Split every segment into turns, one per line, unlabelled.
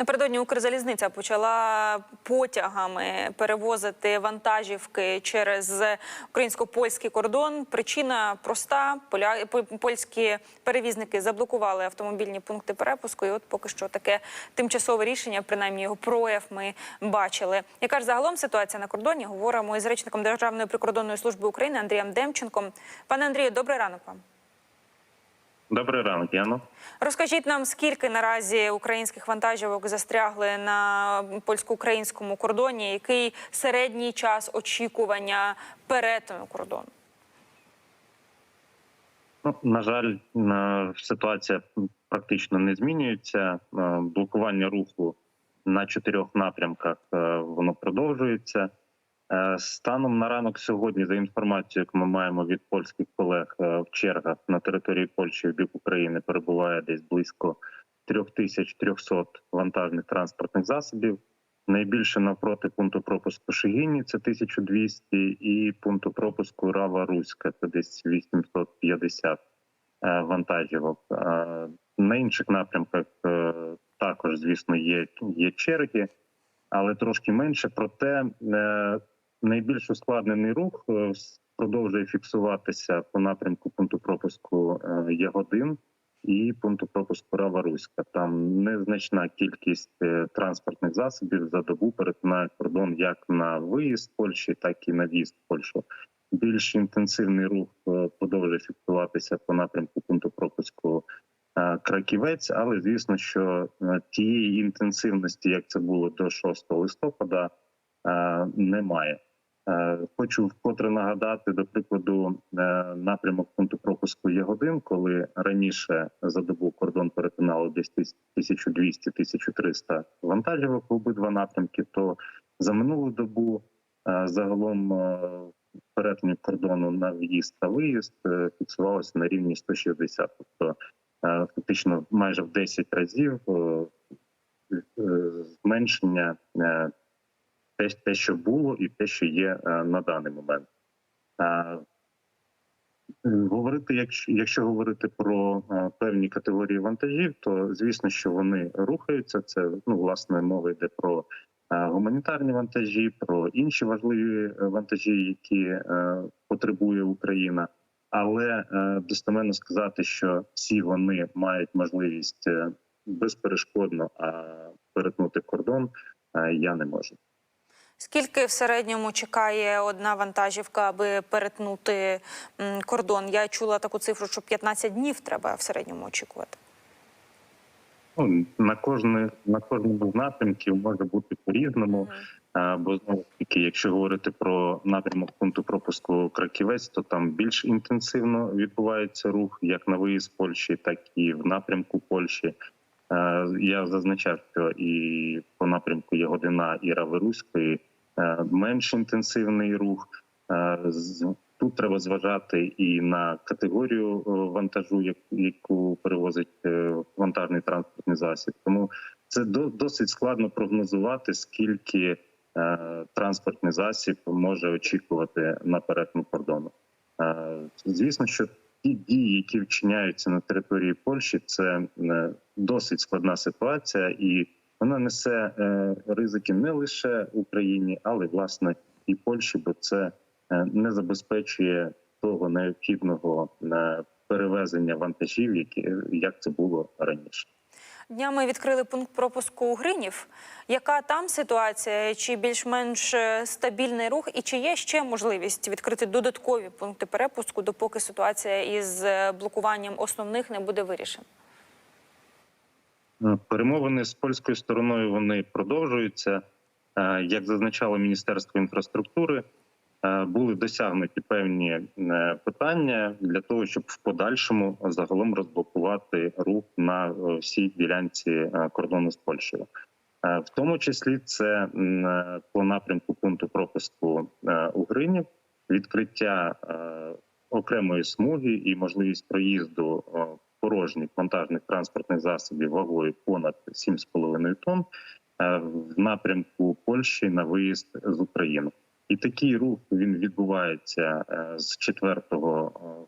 Напередодні Укрзалізниця почала потягами перевозити вантажівки через українсько-польський кордон. Причина проста: поля польські перевізники заблокували автомобільні пункти перепуску. І от поки що таке тимчасове рішення, принаймні його прояв, ми бачили. Яка ж загалом ситуація на кордоні? Говоримо із речником Державної прикордонної служби України Андрієм Демченком. Пане Андрію, добрий ранок вам.
Добрий ранок, Яно.
Розкажіть нам, скільки наразі українських вантажівок застрягли на польсько-українському кордоні? Який середній час очікування перетину кордону?
Ну, на жаль, ситуація практично не змінюється. Е, Блокування руху на чотирьох напрямках е, воно продовжується. Е, Станом на ранок сьогодні, за інформацією, яку ми маємо від польських колег е, в чергах на території Польщі в бік України перебуває десь близько 3300 вантажних транспортних засобів. Найбільше навпроти пункту пропуску Шигіні це 1200 і пункту пропуску Рава Руська це десь 850 е, вантажівок. На інших напрямках також, звісно, є, є черги, але трошки менше. Проте найбільш ускладнений рух е, продовжує фіксуватися по напрямку пункту пропуску е, Ягодин і пункту пропуску Рава Руська. Там незначна кількість е, транспортних засобів за добу перетинає кордон як на виїзд Польщі, так і на в'їзд Польщу. Більш інтенсивний рух е, продовжує фіксуватися по напрямку пункту пропуску е, Краківець, але звісно, що е, тієї інтенсивності, як це було до 6 листопада, е, немає. Е, Хочу вкотре нагадати, до прикладу, е, напрямок пункту пропуску Ягодин, коли раніше за добу кордон перетинало десь 1200-1300 вантажівок в обидва напрямки, то за минулу добу е, загалом е, перетинів кордону на в'їзд та виїзд е, фіксувалося на рівні 160. Тобто е, фактично майже в 10 разів е, е, зменшення е, те, те, що було, і те, що є е, на даний момент. Е, Говорити, якщо, якщо говорити про е, певні категорії вантажів, то звісно, що вони рухаються. Це ну власне мова йде про е, гуманітарні вантажі, про інші важливі вантажі, які е, потребує Україна. Але е, достеменно сказати, що всі вони мають можливість безперешкодно а, перетнути кордон, е, я не можу.
Скільки в середньому чекає одна вантажівка, аби перетнути кордон? Я чула таку цифру, що 15 днів треба в середньому очікувати.
Ну, на кожне на кожному з напрямків може бути по-різному. Бо знову таки, якщо говорити про напрямок пункту пропуску Краківець, то там більш інтенсивно відбувається рух як на виїзд Польщі, так і в напрямку Польщі. Я зазначав, що і по напрямку Ягодина і Раверуської менш інтенсивний рух. Е, Тут треба зважати і на категорію е, вантажу, яку перевозить е, вантажний транспортний засіб. Тому це досить складно прогнозувати, скільки е, транспортний засіб може очікувати на перетин кордону. Е, Звісно, що ті дії, які вчиняються на території Польщі, це е, досить складна ситуація, і вона несе е, ризики не лише Україні, але власне і Польщі, бо це е, не забезпечує того необхідного е, перевезення вантажів, які як це було раніше.
Днями відкрили пункт пропуску Гринів. Яка там ситуація? Чи більш-менш стабільний рух? І чи є ще можливість відкрити додаткові пункти перепуску, допоки ситуація із блокуванням основних не буде вирішена?
Е, Перемовини з польською стороною вони продовжуються. Е, Як зазначало Міністерство інфраструктури, е, були досягнуті певні питання для того, щоб в подальшому загалом розблокувати рух на всій ділянці кордону з Польщею. В тому числі це по напрямку пункту пропуску е, у Гринів, відкриття окремої смуги і можливість проїзду порожніх вантажних транспортних засобів вагою понад 7,5 тонн е, в напрямку Польщі на виїзд з України. І такий рух він відбувається е, з 4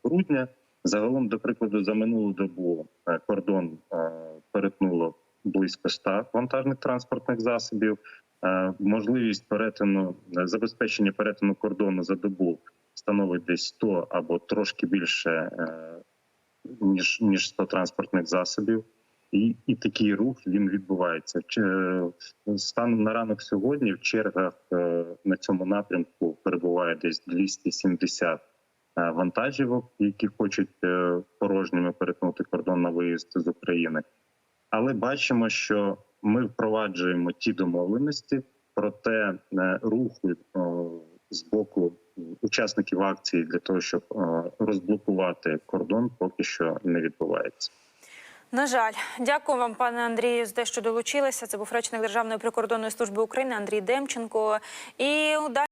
грудня. Загалом, до прикладу, за минулу добу е, кордон е, перетнуло близько 100 вантажних транспортних засобів. Е, Можливість перетину е, забезпечення перетину кордону за добу становить десь 100 або трошки більше е, ніж ніж 100 транспортних засобів. І, і такий рух він відбувається. Е, Станом на ранок сьогодні в чергах е, на цьому напрямку перебуває десь 270 е, вантажівок, які хочуть порожніми перетнути кордон на виїзд з України. Але бачимо, що ми впроваджуємо ті домовленості, проте руху з боку учасників акції для того, щоб е, розблокувати кордон, поки що не відбувається.
На жаль, дякую вам, пане Андрію, за те, що долучилися. Це був речник Державної прикордонної служби України Андрій Демченко. І.